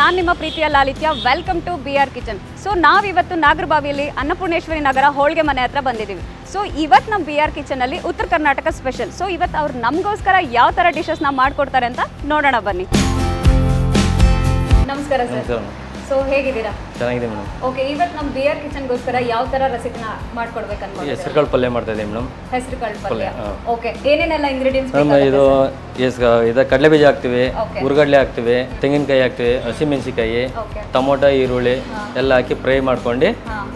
ನಾನು ನಿಮ್ಮ ಪ್ರೀತಿಯ Lalitya. Welcome to B R kitchen so ನಾವಿವತ್ತು ನಾಗರಬಾವಿಯಲ್ಲಿ ಅನ್ನಪೂರ್ಣೇಶ್ವರಿ ನಗರ ಹೋಳಿಗೆ ಮನೆ ಹತ್ರ ಬಂದಿದ್ದೀವಿ. ಸೊ ಇವತ್ತು ನಮ್ಮ ಬಿ ಆರ್ ಕಿಚನಲ್ಲಿ ಉತ್ತರ ಕರ್ನಾಟಕ ಸ್ಪೆಷಲ್ ಸೊ ಇವತ್ತು ಅವ್ರು ನಮಗೋಸ್ಕರ ಯಾವ ಥರ ಡಿಶಸ್ನ ಮಾಡ್ಕೊಡ್ತಾರೆ ಅಂತ ನೋಡೋಣ ಬನ್ನಿ. ನಮಸ್ಕಾರ ಸರ್. ನಮಸ್ಕಾರ ಸೊ ಹೇಗಿದ್ದೀರಾ? ಚೆನ್ನಾಗಿದೆ ಮೇಡಮ್. ಓಕೆ ಇವತ್ತು ನಮ್ಮ ಬಿ ಆರ್ ಕಿಚನ್ಗೋಸ್ಕರ ಯಾವ ಥರ ರೆಸಿಪಿನ ಮಾಡ್ಕೊಡ್ಬೇಕಂತ ಹೆಸರುಕಾಳು ಪಲ್ಯ ಮಾಡ್ತಾ ಇದ್ದೀವಿ ಮೇಡಮ್. ಹೆಸರುಕಾಳು ಪಲ್ಯ. ಓಕೆ ಏನೇನೆಲ್ಲ ಇಂಗ್ರೀಡಿಯೆಂಟ್ಸ್ ಮೇಡಮ್ ಇದು ಎಸ್ ಇದು ಕಡಲೆ ಬೀಜ ಹಾಕ್ತೀವಿ ಹುರುಗಡ್ಲೆ ಹಾಕ್ತೀವಿ ತೆಂಗಿನಕಾಯಿ ಹಾಕ್ತೀವಿ ಹಸಿಮೆಣಸಿಕಾಯಿ ಟೊಮೊಟೊ ಈರುಳ್ಳಿ ಎಲ್ಲ ಹಾಕಿ ಫ್ರೈ ಮಾಡ್ಕೊಂಡು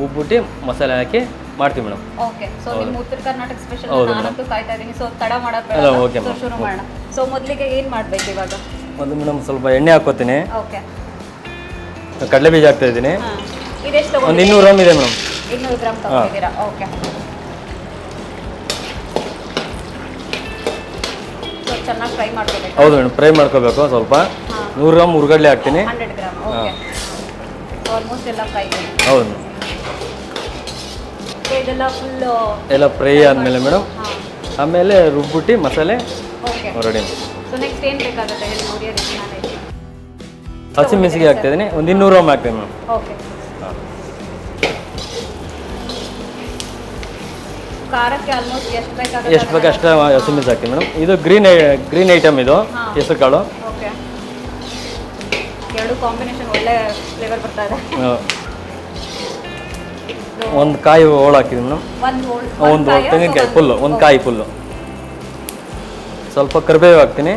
ಉಬ್ಬಿಟ್ಟು ಮಸಾಲೆ ಹಾಕಿ ಮಾಡ್ತೀವಿ ಮೇಡಮ್. ಓಕೆ ಸೊ ನಿಮ್ಮ ಉತ್ತರ ಕರ್ನಾಟಕ ಸ್ಪೆಷಲ್ ಹೌದು ನಾನಂತೂ ಕಾಯ್ತಾ ಇದ್ದೀನಿ. ಸೊ ತಡ ma'am. ಶುರು ಮಾಡೋಣ. ಸೊ ಮೊದಲಿಗೆ ಏನು ಮಾಡಬೇಕು ಇವಾಗ? ಮೊದಲು ಮೇಡಮ್ ಸ್ವಲ್ಪ ಎಣ್ಣೆ ಹಾಕೋತೀನಿ ಓಕೆ ಕಡಲೆ ಬೀಜ ಹಾಕ್ತಾ ಇದ್ದೀನಿ. ಇದೆಷ್ಟು ಒಂದು ಇನ್ನೂರು ಗ್ರಾಮ್ ಇದೆ ಮೇಡಮ್. ಇನ್ನೂರು ಗ್ರಾಮ್ ತಗೊಂಡಿದ್ದೀರಾ? ಓಕೆ. ಸೊ ಚೆನ್ನಾಗಿ ಫ್ರೈ ಮಾಡ್ಕೋಬೇಕು. ಹೌದು ಮೇಡಮ್ ಫ್ರೈ ಮಾಡ್ಕೋಬೇಕು ಸ್ವಲ್ಪ. ಹಾಂ. ನೂರು ಗ್ರಾಮ್ ಹುರ್ಗಡ್ಲೆ ಹಾಕ್ತೀನಿ. Hundred gram. ಓಕೆ. ಆಲ್ಮೋಸ್ಟ್ ಎಲ್ಲ ಫ್ರೈ ಹೌದು. ಮೇಡಮ್ ಸೊ ಇದೆಲ್ಲ ಫುಲ್ ಎಲ್ಲ ಫ್ರೈ ಆದಮೇಲೆ ಮೇಡಮ್. ಹಾಂ. ಆಮೇಲೆ ರುಬ್ಬಿಟ್ಟು ಮಸಾಲೆ ಓಕೆ. ರೆಡಿ ಸೊ ನೆಕ್ಸ್ಟ್ ಏನು ಬೇಕಾಗುತ್ತೆ ಹೇಳಿ ನೋಡಿ ಅದಕ್ಕೆ ನಾನು ಹಸಿಮೆಣಸಿಗೆ ಹಾಕ್ತಿದ್ದೀನಿ ಒಂದು ಇನ್ನೂರು ಗ್ರಾಮ್ ಹಾಕ್ತೀನಿ ಮ್ಯಾಮ್ ಓಕೆ. ಖಾರಕ್ಕೆ ಆಲ್ಮೋಸ್ಟ್ ಎಷ್ಟು ಬೇಕಾಗುತ್ತೆ ಎಷ್ಟು ಬೇಕು ಅಷ್ಟು ಹಸಿಮೆಣಸು ಹಾಕ್ತೀನಿ ಮೇಡಮ್. ಇದು ಗ್ರೀನ್ ಗ್ರೀನ್ ಐಟಮ್ ಇದು. ಹೆಸರು ಕಾಳು ಓಕೆ. ಎರಡು ಕಾಂಬಿನೇಷನ್ ಒಳ್ಳೆ ಫ್ಲೇವರ್ ಬರ್ತಾ ಇದೆ. ಒಂದು ಕಾಯಿ ಹೋಳು ಹಾಕಿದ್ದೀನಿ ಮೇಡಮ್. ಒಂದು ಒಂದು ತೆಂಗಿನಕಾಯಿ ಫುಲ್ಲು ಒಂದು ಕಾಯಿ ಫುಲ್ಲು ಸ್ವಲ್ಪ ಕರಿಬೇವು ಹಾಕ್ತೀನಿ.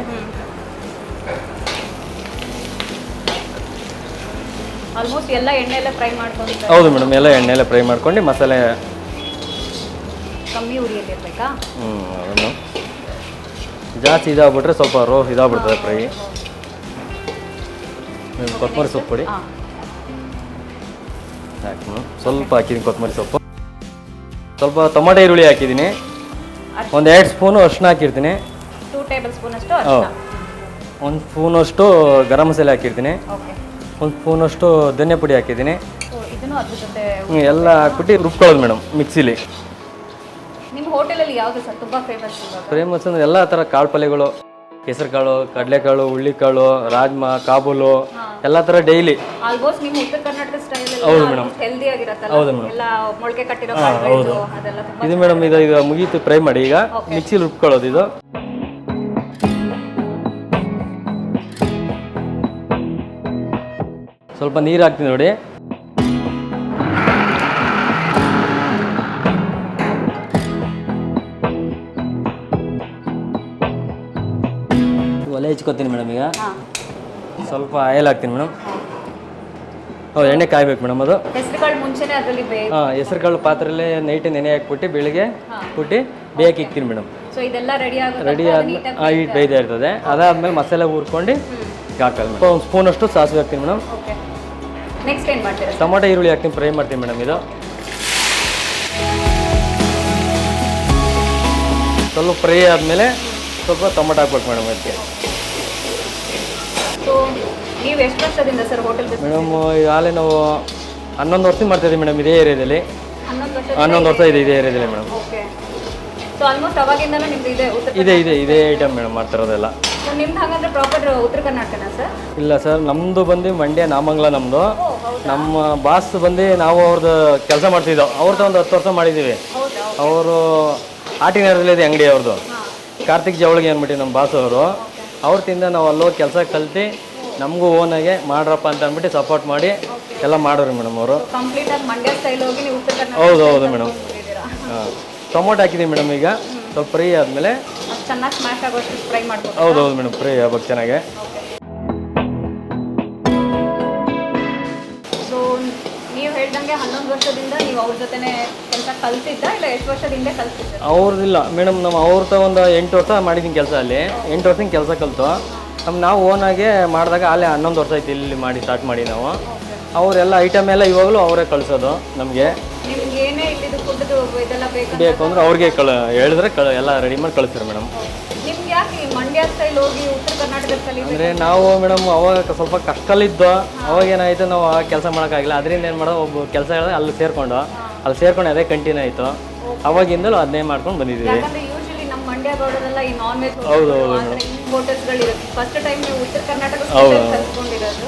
ಆಲ್ಮೋಸ್ಟ್ ಎಲ್ಲ ಎಣ್ಣೆಲ್ಲ ಫ್ರೈ ಮಾಡ್ಕೊಂಡು ಹೌದು ಮೇಡಮ್ ಎಲ್ಲ ಎಣ್ಣೆಲ್ಲ ಫ್ರೈ ಮಾಡ್ಕೊಂಡು ಮಸಾಲೆ ಕಮ್ಮಿ ಉರಿಯಲ್ಲಿ ಇರ್ಬೇಕಾ ಹ್ಞೂ ಅದನ್ನು. ಜಾಸ್ತಿ ಇದಾಗ್ಬಿಟ್ರೆ ಸ್ವಲ್ಪ ರೋ ಇದಾಗ್ಬಿಡ್ತದೆ ಫ್ರೈ ಕೊತ್ತಂಬರಿ ಸೊಪ್ಪು ಹಾಕಿ ಮೇಡಮ್ ಸ್ವಲ್ಪ ಹಾಕಿದ್ದೀನಿ ಕೊತ್ತಂಬರಿ ಸೊಪ್ಪು. ಸ್ವಲ್ಪ ಟೊಮಾಟೊ ಈರುಳ್ಳಿ ಹಾಕಿದ್ದೀನಿ. ಒಂದು ಎರಡು ಸ್ಪೂನು ಅರ್ಶಿನ ಹಾಕಿರ್ತೀನಿ. ಟೂ ಟೇಬಲ್ ಸ್ಪೂನ್ ಅಷ್ಟು ಒಂದು ಸ್ಪೂನಷ್ಟು ಗರಂ ಮಸಾಲೆ ಹಾಕಿರ್ತೀನಿ. ಓಕೆ ಒಂದು ಸ್ಪೂನಷ್ಟು ಧನಿಯಾ ಪುಡಿ ಹಾಕಿದ್ದೀನಿ. ಸೊ ಇದನ್ನು ಅದ್ರ ಜೊತೆ ಹ್ಮ್, ಎಲ್ಲ ಹಾಕ್ಬಿಟ್ಟು ರುಬ್ಕೊಳ್ಳೋದು ಮೇಡಮ್ ಮಿಕ್ಸಿಲಿ. ನಿಮ್ಮ ಹೋಟೆಲಲ್ಲಿ ಯಾವುದು ಸರ್ ತುಂಬ ಫೇಮಸ್ ಅಂದ್ರೆ ಎಲ್ಲ ಥರ ಕಾಳು ಪಲ್ಯಗಳು ಹೆಸರುಕಾಳು ಕಡಲೆಕಾಳು ಹುಳ್ಳಿಕಾಳು ರಾಜ್ಮಾ ಕಾಬೂಲು ಎಲ್ಲ ಥರ ಡೈಲಿ ಆಲ್ಮೋಸ್ಟ್ ನಿಮ್ಮ ಉತ್ತರ ಕರ್ನಾಟಕ ಸ್ಟೈಲ್ ಹೌದು ಮೇಡಮ್. ಹೆಲ್ದಿ ಆಗಿರತ್ತಲ್ಲ? ಹೌದು ಮೇಡಮ್. ಎಲ್ಲ ಮೊಳಕೆ ಕಟ್ಟಿರೋ ಕಾಳುಗಳು ಅದೆಲ್ಲ ತುಂಬ ಇದು ಮೇಡಮ್ ಇದು ಈಗ ಮುಗೀತು ಫ್ರೈ ಮಾಡಿ ಈಗ. ಮಿಕ್ಸಿಲಿ ರುಬ್ಕೊಳ್ಳೋದು ಇದು. ಸ್ವಲ್ಪ ನೀರು ಹಾಕ್ತೀನಿ ನೋಡಿ. ಒಲೆ ಹಚ್ಕೋತೀನಿ ಮೇಡಮ್ ಈಗ. ಸ್ವಲ್ಪ ಆಯಿಲ್ ಹಾಕ್ತೀನಿ ಮೇಡಮ್. ಹೌದು ಎಣ್ಣೆ ಕಾಯ್ಬೇಕು ಮೇಡಮ್ ಅದು. ಹಾಂ ಹೆಸರು ಕಾಳು ಪಾತ್ರೆಯಲ್ಲಿ ನೈಟ್ ನೆನೆ ಹಾಕ್ಬಿಟ್ಟು ಬೆಳಿಗ್ಗೆ ಕುಟ್ಟಿ ಬೇಯಕ್ಕೆ ಇಕ್ತೀನಿ ಮೇಡಮ್. ರೆಡಿ ಆದ ಬೇಯ್ತಾ ಇರ್ತದೆ. ಅದಾದ್ಮೇಲೆ ಮಸಾಲೆ ಹುರ್ಕೊಂಡು ಮೇಡಮ್ ಒಂದು ಸ್ಪೂನಷ್ಟು ಸಾಸಿವೆ ಹಾಕ್ತೀನಿ ಮೇಡಮ್ ನೆಕ್ಸ್ಟ್ ಏನು ಮಾಡ್ತೀರಾ? ಟೊಮಾಟೊ ಈರುಳ್ಳಿ ಹಾಕ್ತೀನಿ ಫ್ರೈ ಮಾಡ್ತೀನಿ ಮೇಡಮ್ ಇದು. ಸ್ವಲ್ಪ ಫ್ರೈ ಆದಮೇಲೆ ಸ್ವಲ್ಪ ಟೊಮೆಟೊ ಹಾಕ್ಬೇಕು ಮೇಡಮ್ ಅದಕ್ಕೆ. ಸೊ ನೀವು ಎಷ್ಟು ವರ್ಷದಿಂದ ಸರ್ ಹೋಟೆಲ್ ಬಿಸ್ನೆಸ್ ಮೇಡಮ್ ಈಗಾಗಲೇ ನಾವು ಹನ್ನೊಂದು ವರ್ಷ ಮಾಡ್ತಾಯಿದ್ದೀವಿ ಮೇಡಮ್ ಇದೇ ಏರಿಯಾದಲ್ಲಿ. ಹನ್ನೊಂದು ವರ್ಷ ಇದೆ ಇದೇ ಏರಿಯಾದಲ್ಲಿ ಮೇಡಮ್ ಓಕೆ ಸೊ ಆಲ್ಮೋಸ್ಟ್ ಅವಾಗಿಂದಲೂ ನಿಮ್ದು ಇದೆ ಇದೆ ಇದೆ ಐಟಮ್ ಮೇಡಮ್ ಮಾಡ್ತಿರೋದೆಲ್ಲ ನಿಮ್ದು ಹಾಗಂದ್ರೆ ಪ್ರಾಪರ್ ಉತ್ತರ ಕರ್ನಾಟಕನಾ ಸರ್ ಇಲ್ಲ ಸರ್ ನಮ್ಮದು ಬಂದು ಮಂಡ್ಯ ನಾಮಂಗಲ ನಮ್ಮದು ನಮ್ಮ ಬಾಸ್ ಬಂದು ನಾವು ಅವ್ರದ್ದು ಕೆಲಸ ಮಾಡ್ತಿದ್ದೋ ಅವ್ರದ್ದು ಒಂದು ಹತ್ತು ವರ್ಷ ಮಾಡಿದ್ದೀವಿ. ಅವರು ಆಟಿನಗರದಲ್ಲಿದೆ ಅಂಗಡಿ ಅವ್ರದ್ದು ಕಾರ್ತಿಕ್ ಜವಳಿಗೆ ಅಂದ್ಬಿಟ್ಟು ನಮ್ಮ ಬಾಸ್ ಅವರು. ಅವ್ರ ತಿಂದ ನಾವು ಅಲ್ಲೋಗಿ ಕೆಲಸ ಕಲ್ತು ನಮಗೂ ಓನಾಗೆ ಮಾಡ್ರಪ್ಪ ಅಂತ ಅಂದ್ಬಿಟ್ಟು ಸಪೋರ್ಟ್ ಮಾಡಿ ಎಲ್ಲ ಮಾಡೋರು ಮೇಡಮ್ ಅವರು. ಹೌದು ಹೌದು ಮೇಡಮ್. ಟೊಮೊಟೊ ಹಾಕಿದ್ದೀವಿ ಮೇಡಮ್ ಈಗ. ಸ್ವಲ್ಪ ಫ್ರೈ ಆದಮೇಲೆ? ಹೌದೌದು ಚೆನ್ನಾಗಿ ಸ್ಮ್ಯಾಶ್ ಆಗೋಷ್ಟು ಫ್ರೈ ಮಾಡ್ಬೋದು ಹೌದು ಹೌದು ಮೇಡಮ್ ಫ್ರೈ ಆಗ್ಬೇಕು ಚೆನ್ನಾಗೆ. ಸೊ ನೀವು ಹೇಳ್ದಂಗೆ ಹನ್ನೊಂದು ವರ್ಷದಿಂದ ನೀವು ಅವ್ರ ಜೊತೆನೆ ಕೆಲಸ ಕಲ್ತಿದ್ದ ಇಲ್ಲ ಎಷ್ಟು ವರ್ಷದಿಂದ ಕಲ್ತಿದ್ದ ಅವ್ರದ್ದಿಲ್ಲ ಮೇಡಮ್ ನಮ್ಮ ಅವ್ರತ ಒಂದು ಎಂಟು ವರ್ಷ ಮಾಡಿದ್ದೀನಿ ಕೆಲಸ ಅಲ್ಲಿ. ಎಂಟು ವರ್ಷದಿಂದ ಕೆಲಸ ಕಲಿತು. ನಮ್ಮ ನಾವು ಓನಾಗೆ ಮಾಡಿದಾಗ ಅಲ್ಲೇ ಹನ್ನೊಂದು ವರ್ಷ ಆಯ್ತು ಇಲ್ಲಿ ಮಾಡಿ ಸ್ಟಾರ್ಟ್ ಮಾಡಿ ನಾವು. ಅವರೆಲ್ಲ ಐಟಮ್ ಎಲ್ಲ ಇವಾಗಲೂ ಅವರೇ ಕಳಿಸೋದು ನಮಗೆ. ಇದೆಲ್ಲ ಬೇಕು ಅಂದ್ರೆ ಅವ್ರಿಗೆ ಕಳ ಹೇಳಿದ್ರೆ ಕಳ ಎಲ್ಲ ರೆಡಿ ಮಾಡಿ ಕಳಿಸ್ತಾರೆ ಮೇಡಮ್ ನಿಮ್ಗೆ ಯಾಕೆ ಈ ಮಂಡ್ಯ ಸ್ಟೈಲ್ ಹೋಗಿ ಉತ್ತರ ಕರ್ನಾಟಕದ ಕಲಿಬೇಕು ಅಂದರೆ ನಾವು ಮೇಡಮ್ ಅವಾಗ ಸ್ವಲ್ಪ ಕಷ್ಟದಲ್ಲಿದ್ದು ಅವಾಗ ಏನಾಯಿತು ನಾವು ಆ ಕೆಲಸ ಮಾಡೋಕ್ಕಾಗಿಲ್ಲ ಅದರಿಂದ ಏನು ಮಾಡೋ ಒಬ್ಬ ಕೆಲಸ ಹೇಳಿದ್ರೆ ಅಲ್ಲಿ ಸೇರಿಕೊಂಡು ಅಲ್ಲಿ ಸೇರ್ಕೊಂಡು ಅದೇ ಕಂಟಿನ್ಯೂ ಆಯಿತು. ಅವಾಗಿಂದಲೂ ಅದನ್ನೇ ಮಾಡ್ಕೊಂಡು ಬಂದಿದ್ದೀವಿ. ಯಾಕಂದ್ರೆ ಯೂಶಲಿ ನಮ್ಮ ಮಂಡ್ಯ ಗೌಡರೆಲ್ಲ ಈ ನಾನ್ ವೆಜ್ ಹೌದು, ಹೌದು ಆದ್ರೆ ಈ ಹೋಟೆಲ್ಸ್ಗಳಿರುತ್ತೆ ಫಸ್ಟ್ ಟೈಮ್ ನೀವು ಉತ್ತರ ಕರ್ನಾಟಕ ಹೌದು. ಕಲ್ತ್ಕೊಂಡಿರೋದು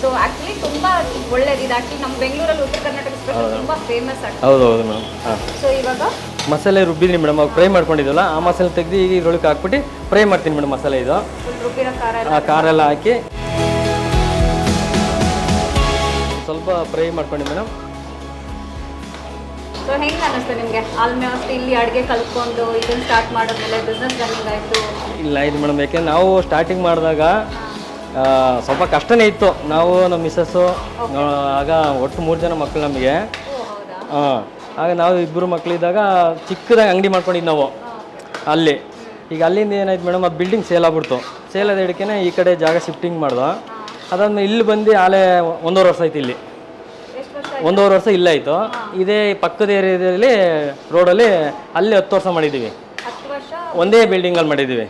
ಸೊ ಆಕ್ಚುಲಿ ತುಂಬಾ ಒಳ್ಳೇದಿದೆ. ಆಕ್ಚುಲಿ ನಮ್ಮ ಬೆಂಗಳೂರಲ್ಲಿ ಉತ್ತರ ಕರ್ನಾಟಕ ಸ್ಪೆಷಲ್ ತುಂಬಾ ಫೇಮಸ್ ಆಗ್ತದೆ. ಹೌದು ಹೌದು ಮೇಡಮ್ ಹಾಂ. ಸೊ ಇವಾಗ? ಮಸಾಲೆ ರುಬ್ಬಿದೀನಿ ಮೇಡಮ್ ಅವಾಗ ಫ್ರೈ ಮಾಡ್ಕೊಂಡಿದ್ವಲ್ಲ ಆ ಮಸಾಲೆ ತೆಗೆದು ಈಗ ಇದ್ರೊಳಗೆ ಹಾಕ್ಬಿಟ್ಟು ಫ್ರೈ ಮಾಡ್ತೀನಿ ಮೇಡಮ್ ಮಸಾಲೆ ಇದು. ಫುಲ್ ರುಬ್ಬಿರೋ ಖಾರ ಎಲ್ಲ ಆ ಖಾರ ಎಲ್ಲ ಹಾಕಿ. ಸ್ವಲ್ಪ ಫ್ರೈ ಮಾಡ್ಕೊಂಡು ಮೇಡಮ್ ಸೊ ಹೆಂಗ್ ಅನಿಸ್ತು ನಿಮಗೆ? ಆಲ್ಮೋಸ್ಟ್ ಇಲ್ಲಿ ಅಡುಗೆ ಕಲ್ತ್ಕೊಂಡು ಇದನ್ನ ಸ್ಟಾರ್ಟ್ ಮಾಡಿದ್ಮೇಲೆ ಬಿಸ್ನೆಸ್ ರನ್ನಿಂಗ್ ಆಯಿತು. ಇಲ್ಲ ಇದು ಮೇಡಮ್ ಯಾಕೆಂದ್ರೆ ನಾವು ಸ್ಟಾರ್ಟಿಂಗ್ ಮಾಡಿದಾಗ ಸ್ವಲ್ಪ ಕಷ್ಟನೇ ಇತ್ತು. ನಾವು ನಮ್ಮ ಮಿಸ್ಸಸ್ಸು ಆಗ ಒಟ್ಟು ಮೂರು ಜನ ಮಕ್ಕಳು ನಮಗೆ. ಹಾಂ ಆಗ ನಾವು ಇಬ್ಬರು ಮಕ್ಕಳಿದ್ದಾಗ ಚಿಕ್ಕದಾಗಿ ಅಂಗಡಿ ಮಾಡ್ಕೊಂಡಿದ್ದು ನಾವು. ಅಲ್ಲಿ. ಈಗ ಅಲ್ಲಿಂದ ಏನಾಯ್ತು ಮೇಡಮ್ ಆ ಬಿಲ್ಡಿಂಗ್ ಸೇಲ್ ಆಗ್ಬಿಡ್ತು. ಸೇಲ್ ಆದ ಹಿಡ್ಕೆ ಈ ಕಡೆ ಜಾಗ ಶಿಫ್ಟಿಂಗ್ ಮಾಡ್ದೆ. ಅದಾದ್ಮೇಲೆ ಇಲ್ಲಿ ಬಂದು ಆಲೆ ಒಂದೂವರೆ ವರ್ಷ ಆಯ್ತು ಇಲ್ಲಿ. ಒಂದೂವರೆ ವರ್ಷ ಇಲ್ಲಾಯಿತು ಇದೇ ಪಕ್ಕದ ಏರಿಯಾದಲ್ಲಿ ರೋಡಲ್ಲಿ ಅಲ್ಲಿ ಹತ್ತು ವರ್ಷ ಮಾಡಿದ್ದೀವಿ. ಒಂದೇ ಬಿಲ್ಡಿಂಗಲ್ಲಿ ಮಾಡಿದ್ದೀವಿ.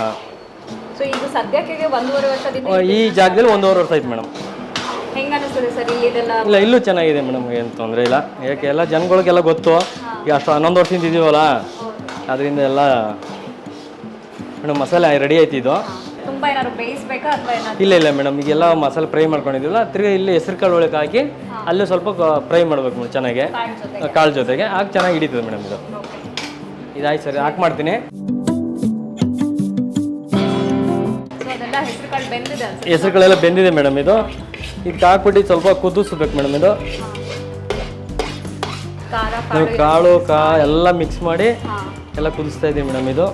ಹಾಂ. ಸದ್ಯಕ್ಕೆ ಒಂದೂವರೆ ವರ್ಷದಿಂದ ಈ ಜಾಗದಲ್ಲಿ ಒಂದೂವರೆ ವರ್ಷ ಆಯ್ತು ಮೇಡಮ್. ಹೆಂಗ್ ಅನಿಸ್ತದೆ ಸರ್ ಇಲ್ಲಿ ಇದೆಲ್ಲ? ಇಲ್ಲ ಇಲ್ಲೂ ಚೆನ್ನಾಗಿದೆ ಮೇಡಮ್ ಏನು ತೊಂದರೆ ಇಲ್ಲ. ಯಾಕೆ ಎಲ್ಲ ಜನಗಳಿಗೆಲ್ಲ ಗೊತ್ತು. ಈಗ ಅಷ್ಟು ಹನ್ನೊಂದು ವರ್ಷದಿಂದ ಇದೀವಲ್ಲ ಅದರಿಂದ ಎಲ್ಲ ಮೇಡಮ್ ಮಸಾಲೆ ರೆಡಿ ಆಯ್ತು ಇದು. ತುಂಬಾ ಏನಾದ್ರು ಬೇಯಿಸ್ಬೇಕಾ ಅಥವಾ ಏನಾದ್ರು? ಇಲ್ಲ ಇಲ್ಲ ಮೇಡಮ್ ಈಗೆಲ್ಲ ಮಸಾಲೆ ಫ್ರೈ ಮಾಡ್ಕೊಂಡಿದ್ದೀವಲ್ಲ ತಿರ್ಗಿ ಇಲ್ಲಿ ಹೆಸರು ಕಾಳು ಒಳಗೆ ಹಾಕಿ ಅಲ್ಲೇ ಸ್ವಲ್ಪ ಫ್ರೈ ಮಾಡ್ಬೇಕು ಮೇಡಮ್ ಚೆನ್ನಾಗಿ. ಕಾಳು ಜೊತೆಗೆ. ಹಾಕಿ ಚೆನ್ನಾಗಿ ಹಿಡಿತದೆ ಮೇಡಮ್ ಇದು. ಇದಾಯ್ತು ಸರಿ ಹಾಕಿ ಮಾಡ್ತೀನಿ. ಅದೆಲ್ಲ ಹೆಸರು ಕಾಳು ಬೆಂದಿದೆ ಮೇಡಮ್ ಇದು. ಇದಕ್ಕೆ ಹಾಕ್ಬಿಟ್ಟು ಸ್ವಲ್ಪ ಕುದಿಸ್ಬೇಕು ಮೇಡಮ್ ಇದು. ನೀವು ಕಾಳು ಕಾ ಎಲ್ಲ ಮಿಕ್ಸ್ ಮಾಡಿ ಎಲ್ಲ ಕುದಿಸ್ತಾ ಇದ್ದೀವಿ ಮೇಡಮ್ ಇದು.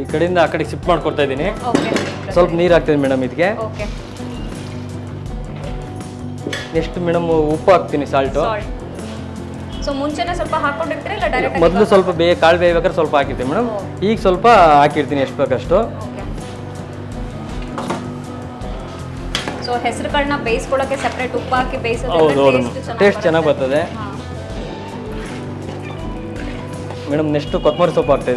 ಈ ಕಡೆಯಿಂದ ಆ ಕಡೆ ಶಿಫ್ಟ್ ಮಾಡ್ಕೊಡ್ತಾ ಇದ್ದೀನಿ ಸ್ವಲ್ಪ ನೀರು ಹಾಕ್ತೀನಿ ಮೇಡಮ್ ಇದಕ್ಕೆ ನೆಕ್ಸ್ಟ್ ಮೇಡಮ್ ಉಪ್ಪು ಹಾಕ್ತೀನಿ ಸಾಲ್ಟ್ ಸೊ ಮುಂಚೆನೆ ಸ್ವಲ್ಪ ಹಾಕೊಂಡಿರ್ತೀರಾ ಇಲ್ಲ ಡೈರೆಕ್ಟ್ ಮೊದಲು ಸ್ವಲ್ಪ ಬೇ ಕಾಳು ಬೇಯ್ಬೇಕಾದ್ರೆ ಸ್ವಲ್ಪ ಹಾಕಿರ್ತೀನಿ ಮೇಡಮ್. ಈಗ ಸ್ವಲ್ಪ ಹಾಕಿರ್ತೀನಿ ಎಷ್ಟು ಬೇಕಷ್ಟು. ಸೊ ಹೆಸರುಗಳನ್ನ ಬೇಯಿಸ್ಕೊಳ್ಳೋಕೆ ಸಪ್ರೇಟ್ ಉಪ್ಪು ಹಾಕಿ ಹೌದು ಹೌದು ಟೇಸ್ಟ್ ಚೆನ್ನಾಗಿ ಬರ್ತದೆ. ಮೇಡಮ್ ನೆಕ್ಸ್ಟ್ ಕೊತ್ತಂಬರಿ ಸೊಪ್ಪು ಹಾಕ್ತಾ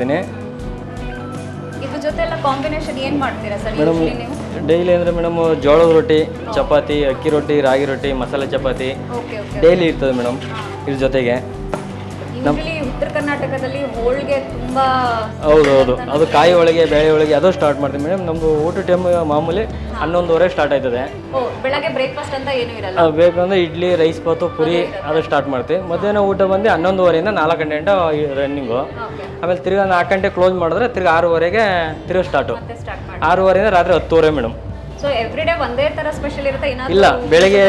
ಇದ್ದೀನಿ ಜೊತೆ ಎಲ್ಲ ಕಾಂಬಿನೇಷನ್ ಏನ್ ಮಾಡ್ತೀರಾ ಸರ್ ಮೇಡಮ್ ಯೂಶಲಿ ನೀವು? ಡೈಲಿ ಅಂದರೆ ಮೇಡಮ್ ಜೋಳದ ರೊಟ್ಟಿ ಚಪಾತಿ ಅಕ್ಕಿ ರೊಟ್ಟಿ ರಾಗಿ ರೊಟ್ಟಿ ಮಸಾಲೆ ಚಪಾತಿ. ಓಕೆ ಓಕೆ ಡೈಲಿ ಇರ್ತದೆ ಮೇಡಮ್ ಇದ್ರ ಜೊತೆಗೆ. ಯೂಶಲಿ ಉತ್ತರ ಕರ್ನಾಟಕದಲ್ಲಿ ಹೋಳಿಗೆ ತುಂಬಾ ಹೌದು ಹೌದು ಅದು ಕಾಯಿ ಒಳಗೆ ಬೇಳೆ ಒಳಗೆ ಅದು ಸ್ಟಾರ್ಟ್ ಮಾಡ್ತೀವಿ ಮೇಡಮ್ ನಮ್ಮದು ಊಟ ಟೈಮ್ ಮಾಮೂಲಿ ಹನ್ನೊಂದುವರೆ ಸ್ಟಾರ್ಟ್ ಆಯ್ತದೆ. ಓ ಬೆಳಗ್ಗೆ ಬ್ರೇಕ್ಫಾಸ್ಟ್ ಅಂತ ಏನು ಇರಲ್ಲ. ಅದು ಬೇಕಂದ್ರೆ ಇಡ್ಲಿ ರೈಸ್ ಬಾತು ಪುರಿ ಅದು ಸ್ಟಾರ್ಟ್ ಮಾಡ್ತೀವಿ. ಮಧ್ಯಾಹ್ನ ಊಟ ಬಂದು ಹನ್ನೊಂದುವರೆಯಿಂದ ನಾಲ್ಕು ಗಂಟೆ ಗಂಟ ರನ್ನಿಂಗು ಓಕೆ. ಆಮೇಲೆ ತಿರ್ಗಾ ನಾಲ್ಕು ಗಂಟೆ ಕ್ಲೋಸ್ ಮಾಡಿದ್ರೆ ತಿರ್ಗಾ ಆರೂವರೆಗೆ ತಿರ್ಗಾ ಸ್ಟಾರ್ಟು ಮತ್ತೆ ಸ್ಟಾರ್ಟ್ ಮಾಡಿ. ಆರೂವರೆಯಿಂದ ರಾತ್ರಿ ಹತ್ತುವರೆ ಮೇಡಮ್ ಸೊ ಎವ್ರಿ ಡೇ ಒಂದೇ ತರ ಸ್ಪೆಷಲ್ ಇರುತ್ತೆ ಏನಾದ್ರು ಇಲ್ಲ ಬೆಳಗ್ಗೆ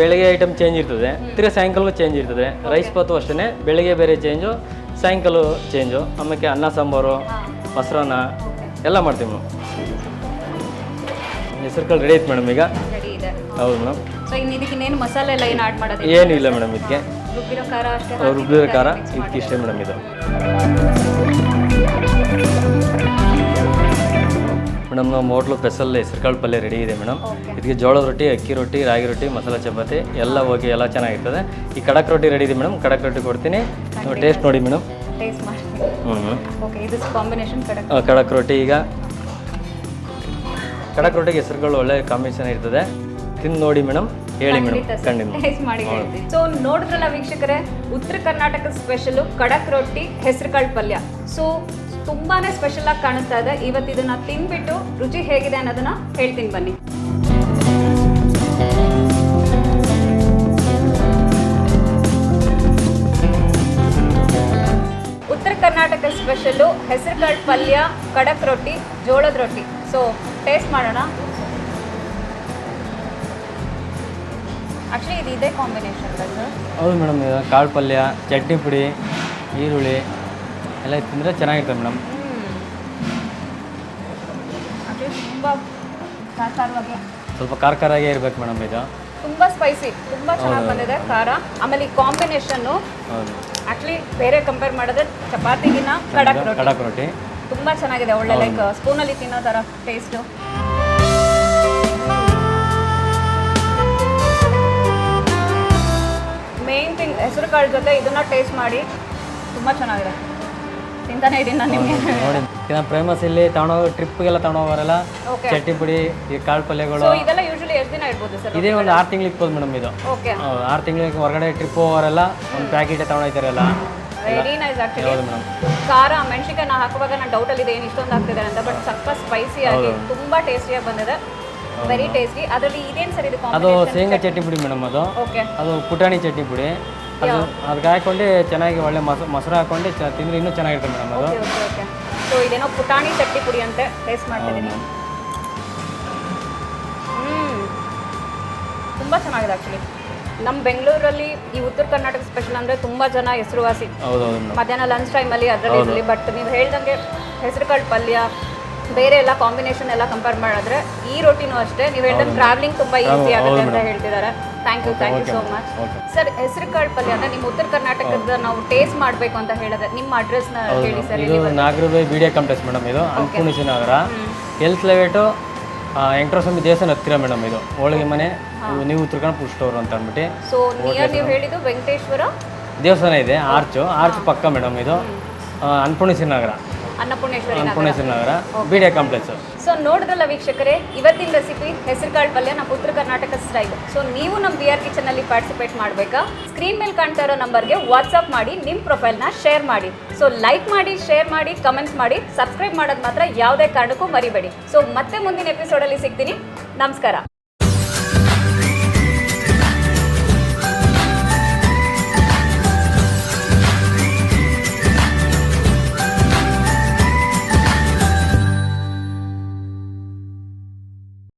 ಬೆಳಗ್ಗೆ ಐಟಮ್ ಚೇಂಜ್ ಇರ್ತದೆ. ತಿರ್ಗಾ ಸಾಯಂಕಾಲಕ್ಕೂ ಚೇಂಜ್ ಇರ್ತದೆ. ರೈಸ್ ಬಾತು ಅಷ್ಟೇ ಬೆಳಗ್ಗೆ ಬೇರೆ ಚೇಂಜು ಸಾಯಂಕಾಲ ಚೇಂಜು ಆಮೇಲೆ ಅನ್ನ ಸಾಂಬಾರು ಮೊಸರನ್ನ ಎಲ್ಲ ಮಾಡ್ತೀವಿ ಮೇಡಮ್ ಹೆಸರು ಕಾಳು ರೆಡಿ ಐತೆ ಮೇಡಮ್ ಈಗ? ರೆಡಿ ಇದೆ. ಹೌದು ಮೇಡಮ್ ಏನಿಲ್ಲ ಇನ್ನು ಇದಕ್ಕೆ ಇನ್ನೇನು ಮಸಾಲೆ ಎಲ್ಲ ಏನು ಆಡ್ ಮಾಡೋದು ಏನೂ ಇಲ್ಲ ಮೇಡಮ್ ಇದಕ್ಕೆ. ರುಬ್ಬಿರೋ ಖಾರ ಅಷ್ಟೇ ಖಾರ ಇದಕ್ಕೆ ಇಷ್ಟೇ ಮೇಡಮ್ ಇದು. ಮೇಡಮ್ ನಮ್ಮ ಹೋಟ್ಲು ಸ್ಪೆಷಲ್ ಹೆಸರುಕಾಳು ಪಲ್ಯ ರೆಡಿ ಇದೆ ಮೇಡಮ್. ಇದಕ್ಕೆ ಜೋಳದ ರೊಟ್ಟಿ ಅಕ್ಕಿ ರೊಟ್ಟಿ ರಾಗಿ ರೊಟ್ಟಿ ಮಸಾಲೆ ಚಪಾತಿ ಎಲ್ಲ ಹೋಗಿ ಎಲ್ಲ ಚೆನ್ನಾಗಿರ್ತದೆ. ಈ ಕಡಕ್ ರೊಟ್ಟಿ ರೆಡಿ ಇದೆ ಮೇಡಮ್ ಕಡಕ್ ರೊಟ್ಟಿ ಕೊಡ್ತೀನಿ. ಟೇಸ್ಟ್ ನೋಡಿ ಮೇಡಮ್. ಹ್ಞೂ ಕಡಕ್ ರೊಟ್ಟಿ. ಈಗ. ಕಡಕ್ ರೊಟ್ಟಿಗೆ ಹೆಸರುಗಳು ಒಳ್ಳೆ ಕಾಂಬಿನೇಷನ್ ಇರ್ತದೆ. ತಿಂದು ನೋಡಿ ಮೇಡಮ್ ಹೇಳಿ ಮೇಡಮ್. ಸೊ ನೋಡಿದ್ರಲ್ಲ ವೀಕ್ಷಕರೇ ಉತ್ತರ ಕರ್ನಾಟಕ ಸ್ಪೆಷಲ್ ಕಡಕ್ ರೊಟ್ಟಿ ಹೆಸರುಕಾಳು ಪಲ್ಯ. ಸೊ ತುಂಬಾನೇ ಸ್ಪೆಷಲ್ ಆಗಿ ಕಾಣಿಸ್ತಾ ಇದೆ. ಇವತ್ತು ಇದನ್ನ ತಿನ್ಬಿಟ್ಟು ರುಚಿ ಹೇಗಿದೆ ಅನ್ನೋದನ್ನ ಹೇಳ್ತೀನಿ ಬನ್ನಿ. ಉತ್ತರ ಕರ್ನಾಟಕ ಸ್ಪೆಷಲ್ಲು ಹೆಸರುಕಾಳು ಪಲ್ಯ ಕಡಕ್ ರೊಟ್ಟಿ, ಜೋಳದ ರೊಟ್ಟಿ. ಸೊ ಟೇಸ್ಟ್ ಮಾಡೋಣ. ಆಕ್ಚುಲಿ ಇದು ಇದೇ ಕಾಂಬಿನೇಷನ್ ಹೌದು ಮೇಡಮ್ ಕಾಳು ಪಲ್ಯ, ಚಟ್ನಿ ಪುಡಿ, ಈರುಳ್ಳಿ. ಎಲ್ಲ ತಿಂದರೆ ಚೆನ್ನಾಗಿರ್ತದೆ ಮೇಡಮ್. ಅದು ತುಂಬ ಖಾರವಾಗಿ ಸ್ವಲ್ಪ ಖಾರ ಖಾರಾಗೇ ಇರಬೇಕು ಮೇಡಮ್ ಇದು. ತುಂಬ ಸ್ಪೈಸಿ ತುಂಬ ಚೆನ್ನಾಗಿ ಬಂದಿದೆ ಖಾರ. ಆಮೇಲೆ ಈ ಕಾಂಬಿನೇಷನ್ನು ಹೌದು. ಆಕ್ಚುಲಿ ಬೇರೆ ಕಂಪೇರ್ ಮಾಡಿದ್ರೆ ಚಪಾತಿಗಿನ ಕಡಕ್ ರೊಟ್ಟಿ ಕಡಕ್ ರೊಟ್ಟಿ ತುಂಬ ಚೆನ್ನಾಗಿದೆ ಒಳ್ಳೆ ಲೈಕ್ ಸ್ಪೂನಲ್ಲಿ ತಿನ್ನೋ ಥರ ಟೇಸ್ಟು ಮೇನ್ ಥಿಂಗ್ ಹೆಸರು ಕಾಳು ಜೊತೆ ಇದನ್ನ ಟೇಸ್ಟ್ ಮಾಡಿ ತುಂಬ ಚೆನ್ನಾಗಿದೆ. ತಿಂತಾನೆ ಇದ್ದೀನಿ ನಾನು ನಿಮಗೆ. ನೋಡಿ. ಇದನ್ನ ಫೇಮಸ್ ಇಲ್ಲಿ ತಗೊಂಡೋಗಿ ಟ್ರಿಪ್ಗೆಲ್ಲ ತಗೊಂಡೋಗೋರೆಲ್ಲ ಓಕೆ ಚಟ್ನಿ ಪುಡಿ ಈ ಕಾಳು ಪಲ್ಯಗಳು. ಸೊ ಇದೆಲ್ಲ ಯೂಶಲಿ ಎಷ್ಟು ದಿನ ಇಡ್ಬೋದು ಸರ್? ಇದೇ ಒಂದು ಆರು ತಿಂಗ್ಳಿಗೆ ಇಕ್ಬೋದು ಮೇಡಮ್ ಇದು. ಓಕೆ ಆರು ತಿಂಗಳಿಗೆ ಹೊರಗಡೆ ಟ್ರಿಪ್ ಹೋಗೋರೆಲ್ಲ ಒಂದು ಪ್ಯಾಕೆಟ್ ತಗೊಂಡೋಗ್ತಾರಲ್ಲ ವೆರಿ ನೈಸ್ ಆಕ್ಚುಲಿ ಹೌದು ಮೇಡಮ್ ಖಾರ ಮೆಣಸಿನ್ಕಾಯಿ ನಾ ಹಾಕುವಾಗ ನಾನು ಡೌಟಲ್ಲಿ ಇದೆ ಏನು ಇಷ್ಟೊಂದು ಆಗ್ತಿದೆ ಅಂತ ಬಟ್ ಸ್ವಲ್ಪ ಸ್ಪೈಸಿ ಆಗಿ ತುಂಬಾ ಟೇಸ್ಟಿಯಾಗಿ ಬಂದಿದೆ. ವೆರಿ ಟೇಸ್ಟಿ ಅದರಲ್ಲಿ ಇದೇನು ಸರ್ ಇದು ಅದು ಶೇಂಗಾ ಚಟ್ನಿ ಪುಡಿ ಮೇಡಮ್ ಅದು. ಓಕೆ ಅದು ಪುಟಾಣಿ ಚಟ್ನಿ ಪುಡಿ. ಅದು ಅದಕ್ಕೆ ಹಾಕೊಂಡು ಚೆನ್ನಾಗಿ ಒಳ್ಳೆ ಮೊಸ ಮೊಸರು ಹಾಕೊಂಡು ಚ ತಿಂದರೆ ಇನ್ನೂ ಚೆನ್ನಾಗಿರುತ್ತೆ ಮೇಡಮ್ ಅದು. ಓಕೆ ಓಕೆ ಓಕೆ ಸೊ ಇದೇನೋ ಪುಟಾಣಿ ಚಟ್ನಿ ಪುಡಿ ಅಂತ ಟೇಸ್ಟ್ ಮಾಡ್ತೀನಿ ಹ್ಮ್. ತುಂಬ ಚೆನ್ನಾಗಿದೆ ಆ್ಯಕ್ಚುಲಿ ನಮ್ಮ ಬೆಂಗಳೂರಲ್ಲಿ ಈ ಉತ್ತರ ಕರ್ನಾಟಕ ಸ್ಪೆಷಲ್ ಅಂದರೆ ತುಂಬ ಜನ ಹೆಸರುವಾಸಿ. ಮೇಡಮ್. ಮಧ್ಯಾಹ್ನ ಲಂಚ್ ಟೈಮಲ್ಲಿ ಅದರಲ್ಲಿ ಇರಲಿ ಬಟ್ ನೀವು ಹೇಳ್ದಂಗೆ ಹೆಸರುಕಾಳು ಪಲ್ಯ ಬೇರೆ ಎಲ್ಲ ಕಾಂಬಿನೇಷನ್ ಎಲ್ಲ ಕಂಪೇರ್ ಮಾಡಿದ್ರೆ ಈ ರೊಟ್ಟಿನೂ ಅಷ್ಟೇ. ನೀವು ಹೇಳ್ದಂಗೆ ಟ್ರಾವೆಲಿಂಗ್ ತುಂಬ ಈಸಿ ಆಗುತ್ತೆ ಅಂತ ಹೇಳ್ತಿದ್ದಾರೆ. Thank you thank you so much sir ಹೆಸರು ಕಾಳು ಪಲ್ಯ ಅಂದ್ರೆ ನಿಮ್ಮ ಉತ್ತರ ಕರ್ನಾಟಕದ ನಾವು ಟೇಸ್ಟ್ ಮಾಡಬೇಕು ಅಂತ ಹೇಳಿದ್ರೆ ನಿಮ್ಮ ಅಡ್ರೆಸ್ನ ಹೇಳಿ ಸರ್ ಇದು Nagarabhavi B D complex madam ಇದು ಅನ್ಪುಣಿಸಿ ನಗರ ಎಲ್ತ್ ಲೆವೆಟು ವೆಂಕಟೇಶ್ವರ ದೇವಸ್ಥಾನ ಹತ್ತಿರ ಮೇಡಮ್ ಇದು. ಹೋಳಿಗೆ ಮನೆ ನೀವು ಉತ್ತರ ಕನ್ನಡ ಫುಡ್ ಸ್ಟೋರ್ ಅಂತ ಅಂದ್ಬಿಟ್ಟು ಸೊ ನೀವು ಹೇಳಿದ್ದು ವೆಂಕಟೇಶ್ವರ? ದೇವಸ್ಥಾನ ಇದೆ ಆರ್ಚು ಆರ್ಚ್ ಪಕ್ಕ ಮೇಡಮ್ ಇದು. ಅನ್ಪುಣಿಸಿ ನಗರ Annapoorneshwari Nagar. Annapoorneshwari Nagar B D complex so ನೋಡಿದ್ರಲ್ಲ ವೀಕ್ಷಕರೇ ಇವತ್ತಿನ ರೆಸಿಪಿ ಹೆಸರುಕಾಳು ಪಲ್ಯ ನಮ್ಮ ಉತ್ತರ ಕರ್ನಾಟಕ ಸ್ಟೈಲ್ ಸೊ ನೀವು ನಮ್ಮ ಬಿ ಆರ್ ಕಿಚನಲ್ಲಿ ಪಾರ್ಟಿಸಿಪೇಟ್ ಮಾಡಬೇಕಾ? ಸ್ಕ್ರೀನ್ ಮೇಲೆ ಕಾಣ್ತಾ ಇರೋ ನಂಬರ್ಗೆ ವಾಟ್ಸಪ್ ಮಾಡಿ ನಿಮ್ಮ ಪ್ರೊಫೈಲ್ನ ಶೇರ್ ಮಾಡಿ. ಸೊ ಲೈಕ್ ಮಾಡಿ ಶೇರ್ ಮಾಡಿ ಕಮೆಂಟ್ಸ್ ಮಾಡಿ ಸಬ್ಸ್ಕ್ರೈಬ್ ಮಾಡೋದು ಮಾತ್ರ ಯಾವುದೇ ಕಾರಣಕ್ಕೂ ಮರಿಬೇಡಿ. ಸೊ ಮತ್ತೆ ಮುಂದಿನ ಎಪಿಸೋಡಲ್ಲಿ ಸಿಗ್ತೀನಿ. ನಮಸ್ಕಾರ.